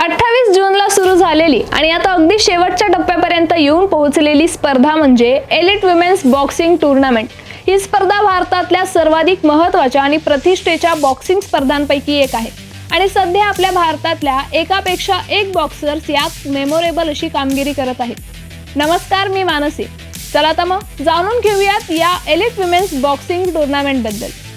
अठ्ठावीस जूनला सुरू झालेली आणि आता अगदी शेवटच्या टप्प्यापर्यंत येऊन पोहोचलेली स्पर्धा म्हणजे एलिट विमेन्स बॉक्सिंग टुर्नामेंट. ही स्पर्धा भारतातल्या सर्वाधिक महत्त्वाच्या आणि प्रतिष्ठेच्या बॉक्सिंग स्पर्धांपैकी एक आहे. आणि सध्या आपल्या भारतातल्या एकापेक्षा एक बॉक्सर्स यात मेमोरेबल अशी कामगिरी करत आहेत. नमस्कार मी मानसी. चला तर मग जाणून घेऊयात या एलिट विमेन्स बॉक्सिंग टुर्नामेंटबद्दल.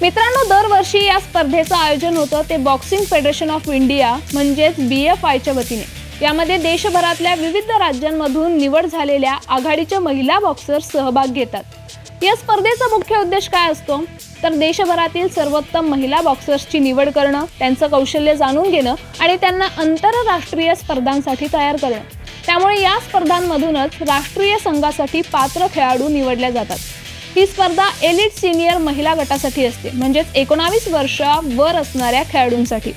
मित्रांनो दरवर्षी या स्पर्धेचं आयोजन होतं. ते बॉक्सिंग फेडरेशन ऑफ इंडिया म्हणजेच बी एफ आयच्या वतीने. यामध्ये देशभरातल्या विविध राज्यांमधून निवड झालेल्या आघाडीच्या महिला बॉक्सर्स सहभाग घेतात. या स्पर्धेचा मुख्य उद्देश काय असतो? तर देशभरातील सर्वोत्तम महिला बॉक्सर्सची निवड करणं त्यांचं कौशल्य जाणून घेणं आणि त्यांना आंतरराष्ट्रीय स्पर्धांसाठी तयार करणं. त्यामुळे या स्पर्धांमधूनच राष्ट्रीय संघासाठी पात्र खेळाडू निवडल्या जातात. ही स्पर्धा एलिट सिनियर महिला गटासाठी असते. म्हणजेच एकोणावीस वर्षा वर असणाऱ्या खेळाडूंसाठी.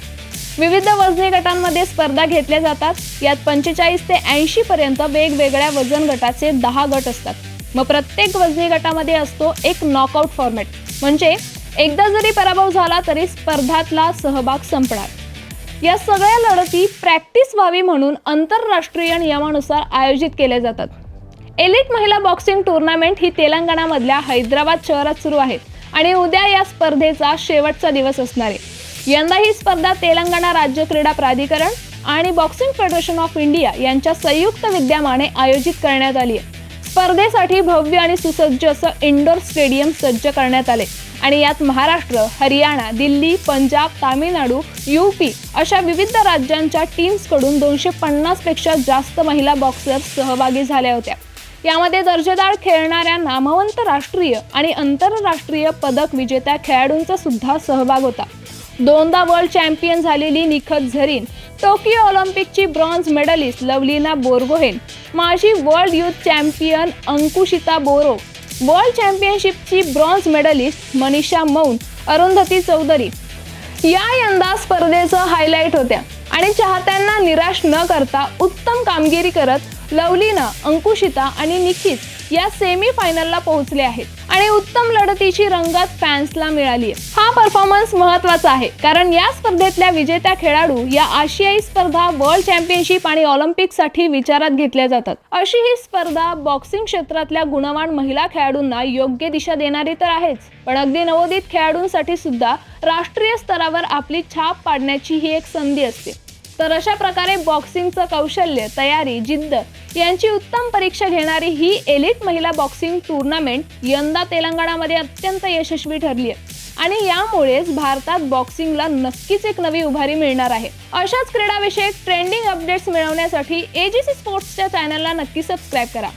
विविध वजनी गटांमध्ये स्पर्धा घेतल्या जातात. यात पंचेचाळीस ते ऐंशी पर्यंत वेगवेगळ्या वजन गटाचे दहा गट असतात. मग प्रत्येक वजनी गटामध्ये असतो एक नॉकआउट फॉर्मॅट म्हणजे एकदा जरी पराभव झाला तरी स्पर्धातला सहभाग संपणार. या सगळ्या लढती प्रॅक्टिस व्हावी म्हणून आंतरराष्ट्रीय नियमानुसार आयोजित केल्या जातात. एलिट महिला बॉक्सिंग टुर्नामेंट ही तेलंगणामधल्या हैदराबाद शहरात सुरू आहे आणि उद्या या स्पर्धेचा शेवटचा दिवस असणार आहे. यंदा ही स्पर्धा तेलंगणा राज्य क्रीडा प्राधिकरण आणि बॉक्सिंग फेडरेशन ऑफ इंडिया यांच्या संयुक्त विद्यमाने आयोजित करण्यात आली आहे. स्पर्धेसाठी भव्य आणि सुसज्ज असं इंडोर स्टेडियम सज्ज करण्यात आले आणि यात महाराष्ट्र हरियाणा दिल्ली पंजाब तामिळनाडू यूपी अशा विविध राज्यांच्या टीम्सकडून दोनशे पन्नासपेक्षा जास्त महिला बॉक्सर्स सहभागी झाल्या होत्या. यामध्ये दर्जेदार खेळणाऱ्या नामवंत राष्ट्रीय आणि आंतरराष्ट्रीय पदक विजेत्या खेळाडूंचा सुद्धा सहभाग होता. दोनदा वर्ल्ड चॅम्पियन झालेली निखत झरीन टोकियो ऑलिम्पिकची ब्रॉन्झ मेडलिस्ट लवलीना बोरगोहेन माजी world youth champion Ankushita Boro world चॅम्पियनशिपची bronze medallist Manisha Moun Arundhati Chaudhari. या यंदा स्पर्धेचं हायलाईट होत्या आणि चाहत्यांना निराश न करता उत्तम कामगिरी करत लवलीना अंकुशिता आणि निखित या सेमी फायनलला पोहोचले आहेत आणि उत्तम लढतीची रंगत फॅन्सला मिळाली आहे हा परफॉर्मन्स महत्त्वाचा आहे कारण या स्पर्धेतल्या विजेत्या खेळाडू या आशियाई स्पर्धा वर्ल्ड चॅम्पियनशिप आणि ऑलिम्पिकसाठी विचारात घेतल्या जातात. अशी ही स्पर्धा बॉक्सिंग क्षेत्रातल्या गुणवान महिला खेळाडूंना योग्य दिशा देणारी तर आहेच पण अगदी नवोदित खेळाडूंसाठी सुद्धा राष्ट्रीय स्तरावर आपली छाप पाडण्याची ही एक संधी असते. तर अशा प्रकारे बॉक्सिंगचं कौशल्य तयारी जिद्द यांची उत्तम परीक्षा घेणारी ही एलिट महिला बॉक्सिंग टुर्नामेंट यंदा तेलंगणामध्ये अत्यंत यशस्वी ठरली आहे. आणि यामुळेच भारतात बॉक्सिंगला नक्कीच एक नवी उभारी मिळणार आहे. अशाच क्रीडाविषयक ट्रेंडिंग अपडेट्स मिळवण्यासाठी एजीसी स्पोर्ट्सच्या चॅनलला नक्की सबस्क्राईब करा.